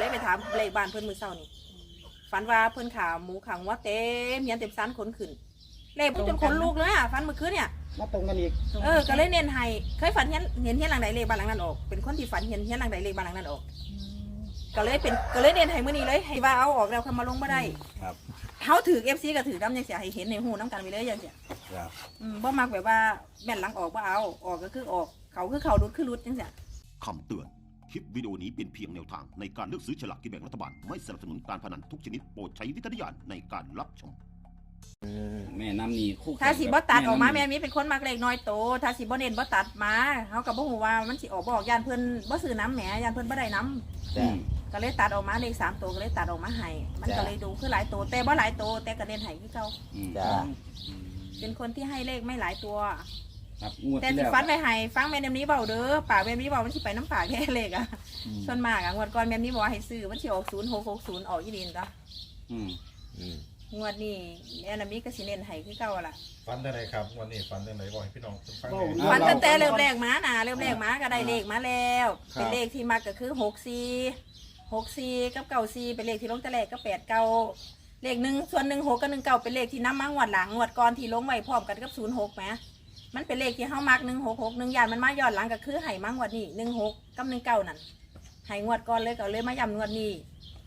เลยไปถามเลขบ้านเพิ่นมือเศร้านี่ฝันว่าเพิ่นขาหมูขังว่าเต็มเฮียนเต็มซันขนขึ้นเลขจนขนลุกเลยอะฝันเมื่อคืนเนี่ยมาตรงกันอีกเออก็เลยเน้นให้เคยฝันเห็นเห็นเฮียนหลังใดเลขบ้านหลังนั้นออก เป็นคนที่ฝันเห็นเฮียนหลังใดเลขบ้านหลังนั้นออก ก็เลยเป็นก็เลยเน้นให้มื้อนี้เลยให้ว่าเอาออกแล้วคำมาลงบ่ได้ครับเฮาถือ FC ก็ถือน้ำจังเสียให้เห็นในหูน้ำกันไปเลยจังเสียครับอืมบ่มักแบบว่าแม่นหลังออกบ่เอาออกก็คือออกเขาคือเขารุดคือรุดจังเสียคำเตือน คลิปวิดีโอนี้เป็นเพียงแนวทางในการเลือกซื้อฉลากกินแบ่งรัฐบาล ไม่สนับสนุนการพนันทุกชนิดโปรดใช้วิจารณญาณในการรับชม แม่น้ำนี่คู่แข่งถ้าสิบ่ตัดออกมาำแม่นี่มีเป็นคนมักเลขน้อยโต ถ้าสิบ่เน้นบ่ตัดมาเฮาก็บ่ฮู้ว่ามันสิออกบ่ออกย่านเพิ่นบ่ซื้อน้ำแหมย่านเพิ่นบ่ได้น้ำอืมก็เลยตัดออกมาเลขสามตัวก็เลยตัดออกมาให้มันก็เลยดูคือหลายตัวแต่บ่หลายตัวแต่ก็เน้นให้คือเก่าอืมจ้าอืมเป็นคนที่ให้เลขไม่หลายตัว ครับงวดแต่ที่สิแล้วฟันไปให้ฟังแม่นำนี้เบาเด้อปากแม่นำนี้เบามันสิไปน้ำปากแค่เลขอะอืมส่วนมากอะงวดก่อนแม่นำนี้บอกว่าให้ซื้อมันสิออก0660ออกอีดินจ้ะอืมอืมงวดนี้แม่นำนี้ก็สิเน้นให้คือเก่าล่ะฟันได้ไหนครับวันนี้ฟันได้ไหนบอกให้พี่น้องฟังเว้าหน่อย ฟันตั้งแต่เริ่มแรกมานะเริ่มแรกมาก็ได้เลขมาแล้ว ครับ เป็นเลขที่มักก็คือ64 64กับ94เป็นเลขที่ลงแต่แรกก็8เก้าเลขหนึ่งส่วนหนึ่งหกกับหนึ่งเก้าเป็นเลขที่น้ำมังวดหลังงวดก่อนที่ลงไว้พร้อมกันกับ06แหม มันเป็นเลขที่เฮามัก166 1ยานมันมาย้อนหลังก็คือให้มังวดนี้16กับ19นั่นให้งวดก่อนเลยก็เลยมาย้ำงวดนี้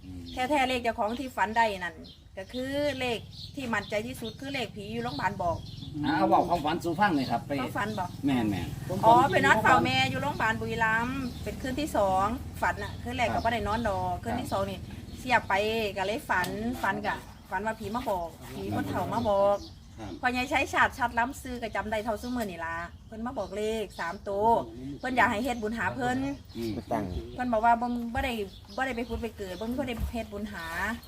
อืมแท้ๆเลขเจ้าของที่ฝันได้นั่นก็คือเลขที่มั่นใจที่สุดคือเลขผีอยู่โรงพยาบาลบอกอ่าเอาบอกความฝันสู่ฟังเลยครับไปเขาฝันบอก แม่นแม่น อ๋อไปนอนเฝ้าแม่อยู่โรงพยาบาลบุรีรัมย์เป็นคืนที่สองฝันอะคืนแรกครัก็บ ไม่ได้นอนดอกคืนที่สองนี่เสียบไปก็เลยฝันฝันกะฝันว่าผีมาบอกผีคนเฒ่ามาบอก ครับพอยายใช้ชาติชัดล้ำซื้อก็จำได้เท่าซุ้มือนี่ล่ะเพิ่นมาบอกเลขสามตัวเพิ่นอยากให้เฮ็ดบุญหาเพิ่นอืมมาตั้งเพิ่นบอกว่าบ่บ่ได้บ่ได้ไปพุดไปเกิดบ่มีคนได้เฮ็ดบุญหา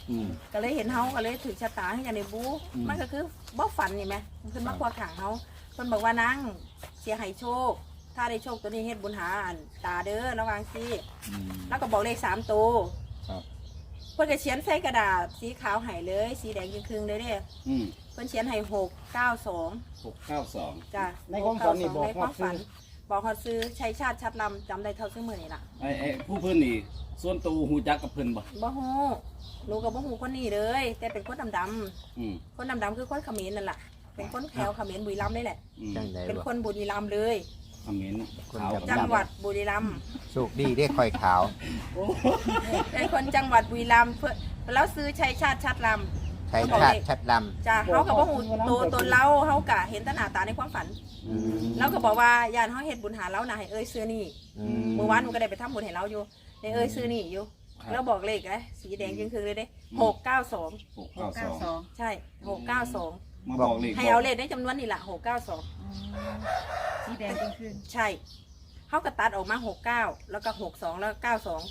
อืม ก็เลยเห็นเฮาก็เลยถือชะตาให้กันในบูอืม มันก็คือบ่ฝันนี่ไหมมันขึ้นมาควักขังเฮาเพิ่นบอกว่านางเสียให้โชค ถ้าได้โชคตัวนี้เฮ็ดบุญหาอันตาเด้อระวังสิอืม แล้วก็บอกเลขสามตัวครับ เพิ่นก็เขียนใส่กระดาษสีขาวให้เลย สีแดงครึ่งๆเลยเด้อืมเพิ่นเขียนให้หกเก้าสองหกเก้าสองจ้ะในความฝันนี่บอกในความฝัน ฮอดซื้อบอกฮอดซื้อชัยชาติชัดลำจำได้เท่าซื้อมือนี่ล่ะไอ้ไอ้ผู้เพิ่นนี่ส่วนตัวหูจักกับเพิ่นบ่บ่ฮู้หนูก็บ่ฮู้คนนี้เลย แต่เป็นคนดำๆอืมคนดำๆคือคนเขมรนั่นแหละเป็นคนแถวเขมรบุรีรัมย์นี่แหละ อืมจังไหนเป็นวะคนบุรีรัมย์เลย คอมเมนต์คนขาวจัจังหวัดบุรีรัมย์โชคดีได้คอยขาว เป็นคนจังหวัดบุรีรัมย์เพื่อแล้วซื้อชัยชาติชัดลใช้ชาติชัดลำจ้าเขากับว่าหูตัวตนเราเขากะเห็นแตหนาตาในความฝันำอืมเราก็บอกว่าญาติเขาเฮ็ดบุญหาเรานะให้เอ้ยซื้อนี่อืมเมื่อวานหนูก็ได้ไปทำบุญให้เราอยู่ในเอ้ยซื้อนี่อยู่ครับแล้วบอกเลขนะสีแดงจึงคือเลยเด้หกเก้าสอง หกเก้าสอง ใช่หกเก้าสอง มาบอกเลขให้เอาเลขในจำนวนนี่แหละหกเก้าสองสีแดงจริงคือใช่เขาก็ตัดออกมาหกเก้าแล้วก็หกสองแล้วก็เก้าสอง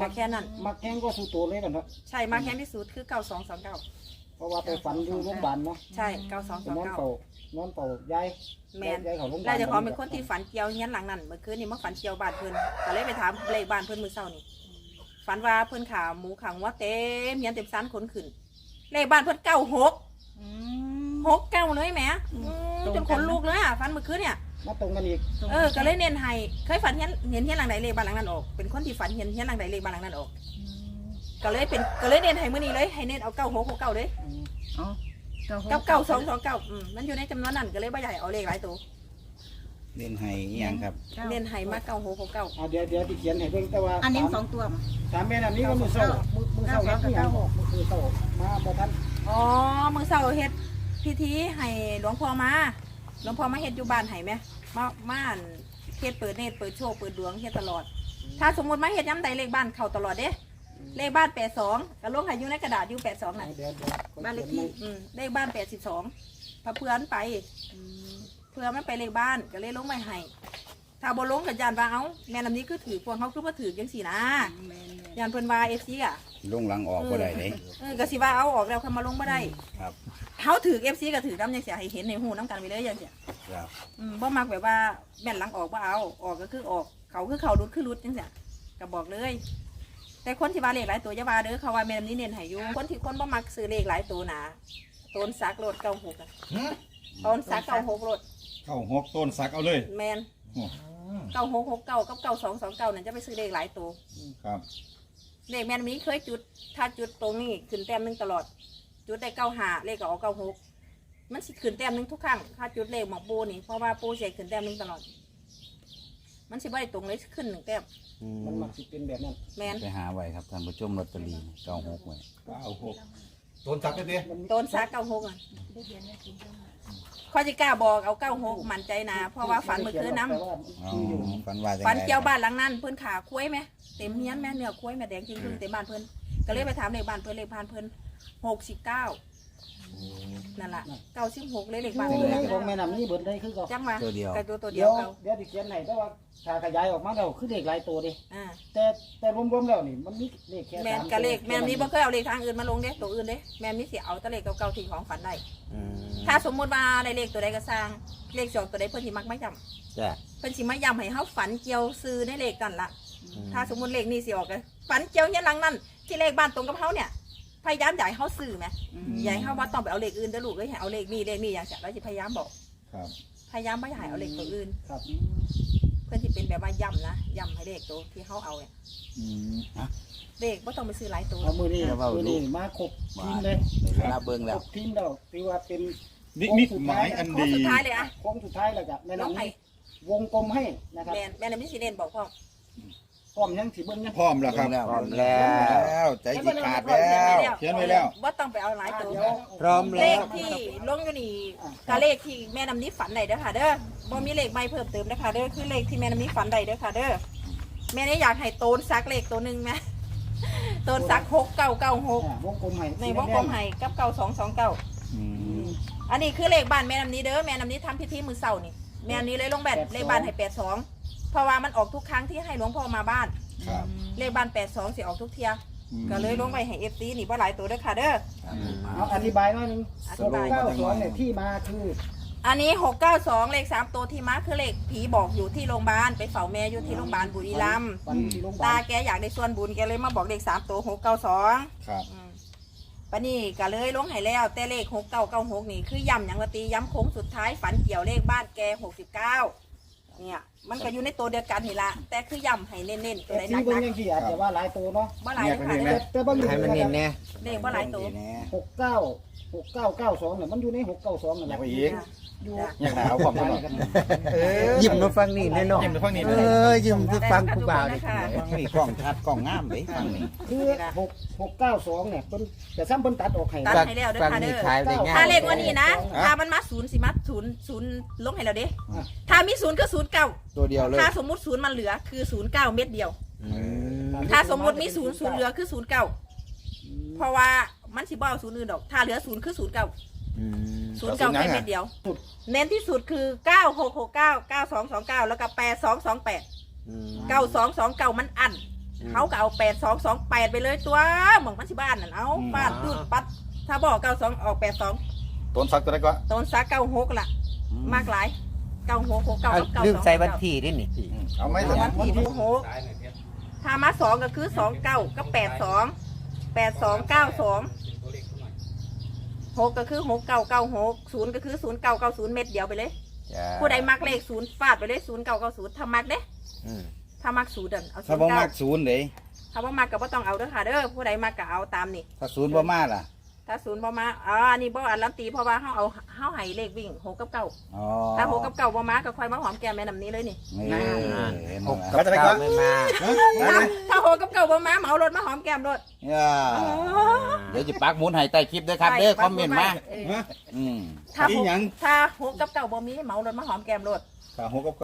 ก็แค่นั้น มักแห้งก็สู่ตัวเลยกันเนาะใช่มากแค่ที่สุดคือเก้าสองสองเก้าเพราะว่าไปฝันอยู่โรงพยาบาลเนาะใช่เก้าสองไปสองนอนเก้าเป่านอนเป่ายายแมนยายเขาโรงพยาบาลแล้วเจะของเป็นคนที่ฝันเกี่ยวเงี้ยหลังนั้นเมื่อคืนนี่มาฝันเกี่ยวบ้านเพิ่นก็เลยไปถามเลขบ้านเพิ่นมือเศร้านี่ฝันว่าเพิ่นขาหมูขังว่าเต็มเงี้ยเต็มซันขนขึ้นเลขบ้านเพิ่นเก้าหก หกเก้าเลยแหมอืมจนขนลุกเลยอะฝันเมื่อคืนเนี่ย มาตรงกันอีกเออ ก็เลยเน้นให้ เคยฝันเห็นเห็นเฮียนหลังใดเลขบ้านหลังนั้นออก เป็นคนที่ฝันเห็นเฮียนหลังใดเลขบ้านหลังนั้นออก ก็เลยเป็น ก็เลยเน้นให้มื้อนี้เลย ให้เน้นเอาเก้าหกหกเก้าเลยอ๋อเก้าเก้าสองสองเก้าอืมมันอยู่ในจำนวนนั้นก็เลยบ่ใหญ่เอาเลขหลายตัว เล่นให้อีหยังครับ เน้นให้มาเก้าหกหกเก้าอ่าเดี๋ยวเดี๋ยวที่เขียนให้เบิ่งแต่ว่าอันนี้ถามสองตัวมั้งถามแม่น้ำนี้ก็มือเศร้ามือมือเศร้าเฮ็ดที่หยังบอกมือเศร้ามาบ่ทัน อ๋อมื้อเช้าเฮ็ดพิธีให้หลวงพ่อมา หลวงพ่อมาเฮ็ดอยู่บ้านให้ไหมมามาอั่นเฮ็ดเปิดเนตรเปิดโชคเปิดดวงเฮ็ดตลอด ถ้าสมมุติมาเฮ็ดย้ำใดเลขบ้านเข้าตลอดเด้ เลขบ้าน82ก็ลงให้อยู่ในกระดาษอยู่82น่ะเดี๋ยวเดี๋ยวบ้านเลขที่อืมเลขบ้านแปดสิบสองพาเพื่อนไป เพื่อมันไปเลขบ้านก็เลยลงไปให้ถ้าบ่ลงกับยานว่าเอาแม่ลำนี้คือถือพวงเขาคือว่าถือจังสี่นะ ยานเพิ่นว่าเอฟซีอะลงหลังออกก็ได้เด้เออก็สิว่าเอาออกแล้วคำมาลงบ่ได้ครับเขาถือเอฟซีก็ถือน้ำยังเสียให้เห็นในหูน้ำกันไปเลยยังเสียครับอืมบ่มักแบบว่าแม่นหลังออกบ่เอาออกก็คือออก เขาคือเขารุดคือรุดจังเสียก็บอกเลย แต่คนที่ว่าเลขหลายตัวจะว่าเด้อเขาว่าแม่ลำนี้เน้นให้อยู่คนที่คนบ่มักซื้อเลขหลายตัวนะต้นสักโลดเก้าหกอะต้นสักเก้าหกโลดเข้าหกต้นสักเอาเลยแมนโอ้เก้าหกหกเก้ากับเก้าสองสองเก้านั่นจะไปซื้อเลขหลายตัวครับ เลขแม่นำนี้เคยจุด ถ้าจุดตรงนี้ขึ้นแต้มหนึงตลอด จุดได้เก้าหาเลขก็ออกเก้าหกมันสิขึ้นแต้มหนึงทุกครั้งถ้าจุดเลขหมอกปูนี่เพราะว่าปูเสกขึ้นแต้มหนึงตลอด มันสิบ่ได้ตรงเลยขึ้นหนึ่งแต้มอืมันมมักสิเป็นแบบนั้นแมนไปหาไว้ครับท่านผู้ชมลอตเตอรี่เก้าหกไว้ เก้าหก โดนซักได้ดิ มันต้นซักเก้าหกอะ ข้อจิกล้าบอกเอาเก้าหกมั่นใจนะเพราะว่าฝันเมื่อคืนน้ำแต่ว่าอ๋อคืออยู่ฝันว่าจังฝันไดเกี่ยวบ้านหลังนั้นเพื่อนขาคุ้ยไหมเต็มเฮียนแม่เนื้อคุ้ยแม่แดงจริงเพิ่งเต็มบ้านเพื่อนก็เลยไปถามเลขบ้านเพื่อนเลขบ้านเพื่อนหกสิบเก้า นั่นแหละเก้าสิบหกเลยเลขบ้านคือเพื่อนแม่ของแม่น้ำนี่เบิดได้คือก็จังมาตัวเดียวกับตัวตัวเดีเดี๋ยยววเก้าเดี๋ยวสิเขียนให้แต่ว่าถ้าขยายออกมาแล้วคือเลขหลายตัวเดิอ่าแต่แต่รวมๆแล้วนี่มันมีเลขแค่แม่นสามกับเลขตัวแม่นี้บ่เคยเอาเลขทางอื่นมาลงเด้ตัวอื่นเด้แม่นี้สิเอาแต่เลขเก่าๆที่ของฝันได้อืมถ้าสมมุติว่าได้เลขตัวใดก็สร้างเลขสองตัวใดเพิ่นสิมักไม่จำจ้ะเพิ่นสิมาย้ำให้เฮาฝันเกี่ยวซื้อในเลขกันละอืมถ้าสมมุติเลขนี้สิออกก็ฝันเกี่ยวเนี่ยหลังนั้นที่เลขบ้านตรงกับเฮาเนี่ย พยายามอยากให้เฮาซื้อไหมอืมอยากให้เฮาว่าต้องไปเอาเลขอื่นเด้อลูกเอ้ยให้เอาเลขนี้เลขนี้อย่างเงี้ยเราสิพยายามบอก ครับ พยายามบ่อยากให้เอาเลขตัวอื่น ครับ เพิ่นสิเป็นแบบว่าย้ำนะย้ำให้เลขตัวที่เฮาเอาเนี่ยอืมอะเลขบ่ต้องไปซื้อหลายตัว เอามือนี้เอาเว้ามือนี้มาครบทีมเลยได้เวลาเบิ่งคแล้รว บทีมแล้วถือว่าเป็นนิมิตหมายอันโค้งดี สุดท้ายเลยอะโค้งสุดท้ายแล้วจ้ะแม่น้องน้ำไผ่นี่วงกลมให้นะครับ แม่นแม่นำนี้สิเล่นบอกพ่อ พร้อมยังสิเบิ่งยังพร้อมแล้วครับพร้อมแล้วใจสิขาดแล้วเขียนไว้แล้ว ว่าต้องไปเอาหลายตัวเดี๋ยวพร้อมเลแล้วขที่ลงอยู่นี่กะเลขที่แม่นำนี้ฝันใดเด้อค่ะ เด้อบ่มีเลขใหม่เพิ่มเติมเด้อค่ะเด้อคือเลขที่แม่นำนี้ฝันใดเด้อค่ะ เด้อแม่นี่อยากให้โตนซักเลขตัวหนึ่งไหมโตนซักหกเก้าเก้าหกอ่าวงกลมให้ในวงกลมให้กับเก้าสองสองเก้าอืมอันนี้คือเลขบ้านแม่นำนี้เด้อแม่นำนี้ทำพิธีมือเสาร์นี่แม่นำนี้เลยลงแบบเลขบ้านให้แปดสอง เพราะว่ามันออกทุกครั้งที่ให้หลวงพ่อมาบ้าน ครับเลขบ้านแปดสองสิออกทุกเทียก็เลยลงไปให้เอฟซีนี่ว่าหลายตัวเด้อค่ะเด้อ เอาอธิบายหน่อยหนึงอหธิกบาย เก้าสองเนี่ยที่มาคืออันนี้หกเก้าสองเลขสามตัวที่มาคือเลขผีบอกอยู่ที่โรงพยาบาลไปเฝ้าแม่อยู่ที่โรงพยาบาลบุรีรัมย์วันที่โรงพยาตาบาลแกอยากได้ส่วนบุญแกเลยมาบอกเลขสามตัวหกเก้าสองครับปะนี่ก็เลยลงให้แล้ว แต่เลขหกเก้าเก้าหกนี่ คือย้ำอย่างละตีย้ำโค้งสุดท้ายฝันเกี่ยวเลขบ้านแกหกสิบ เก้าเนี่ยมันก็อยู่ในตัวเดียวกันนี่ละแต่คือย้ำให้เน้นๆตัวแต่ไหนหที่เบิ่งนักยังที่อาจจะว่าหลายตัวเนาะๆว่าหลายเด้อค่ะแต่เด้อแต่เบิ่งให้มันเน้นแน่เลขว่าหลายตัวหกเก้า หกเก้าเก้าสองเนี่ยมันอยู่ในหกเก้าสองนั่นแหละอยากไปอีก อยู่อยากหนาวความตลอดเออยิ้มมาฟังนี่แน่นอนยิ้มมาฟังนี่เออยิ้มมาฟังกูบ่าวดิฟังนี่กล้องชัดกล้องงามเลยฟังนี่คือหกหกเก้าสองเนี่ยเพิ่นแต่ซ้ำเพิ่นตัดออกให้ตัด ฟังให้แล้วเด้อฟังค่ะเด้นี่อ ขายได้ง่าถ้ายเลขวันนี้นะถ้ามันมาศูนย์สิมาศูนย์ศูนย์ลงให้เราเด้ถ้ามีศูนย์ก็ศูนย์เก้าตัวเดียวเลยถ้าสมมุติศูนย์มันเหลือคือศูนย์เก้าเม็ดเดียว อืมถ้าสมมุติมีศูนย์ศูนย์เหลือคือศูนย์เก้าเพราะว่า มันสิบ่เอาศูนย์อื่นดอก ถ้าเหลือศูนย์คือศูนย์เก้าอืมศูนย์เก้าแค่เม็ดเดียว เน้นที่สุดคือเก้าหกหกเก้าเก้าสองสองเก้าแล้วก็แปดสองสองแปดอืมเก้าสองสองเก้ามันอันอืมเขาก็เอาแปดสองสองแปดไปเลยตัวหมองมันสิบ้านนั่นเอาฟาดปืดปัด ถ้าบอกเก้าสองออกแปดสองต้นซักตัวได้ก็ต้นซักเก้าหกล่ะ มากหลายเก้าหกหกเก้าเอากับเก้าลืมสองใส่วันที่ด้วยนี่เอาไหมวันที่หกหกถ้ามาสองก็คือสองเก้าก็แปดสองแปดสองเก้าสอง หกก็คือหกเก้าเก้าหกศูนย์ก็คือศูนย์เก้าเก้าศูนย์เม็ดเดียวไปเลย จ้าผู้ใดมักเลขศูนย์ฟาดไปเลยศูนย์เก้าเก้าศูนย์ถ้ามักเด้อืมถ้ามักศูนย์เดินเอาศูถ้านย์บ่เก้ามักศูนย์เลยถ้าว่ามักก็บ่ต้องเอาเด้อค่ะเด้อผู้ใดมักก็เอาตามนี่ ถ้าศูนย์บ่มาล่ะ ถ้าศูนย์บ่มาอ๋ออันนี้บ่อันลันตีเพราะว่าเฮาเอาเฮาให้เลขวิ่งหกกับเก้าอ๋อถ้าหกกับเก้าบ่มาก็ค่อยมาหอมแก้มแม่น้ำนี้เลยนี่ นี่เห็นหไหกมกับเก้าไม่มา ถ้าถ้า หกกับเก้าบ่มาเหมารถมาหอมแก้มรถย่าเดี๋ยวจะปักหมุนให้ใต้คลิปเด้อครับเด้อคอมเมนต์มาเอออืม ถ้าหอีกหยังถ้าหกกับเก้าบ่มีเหมารถมาหอมแก้มรถ ขาหัวกับ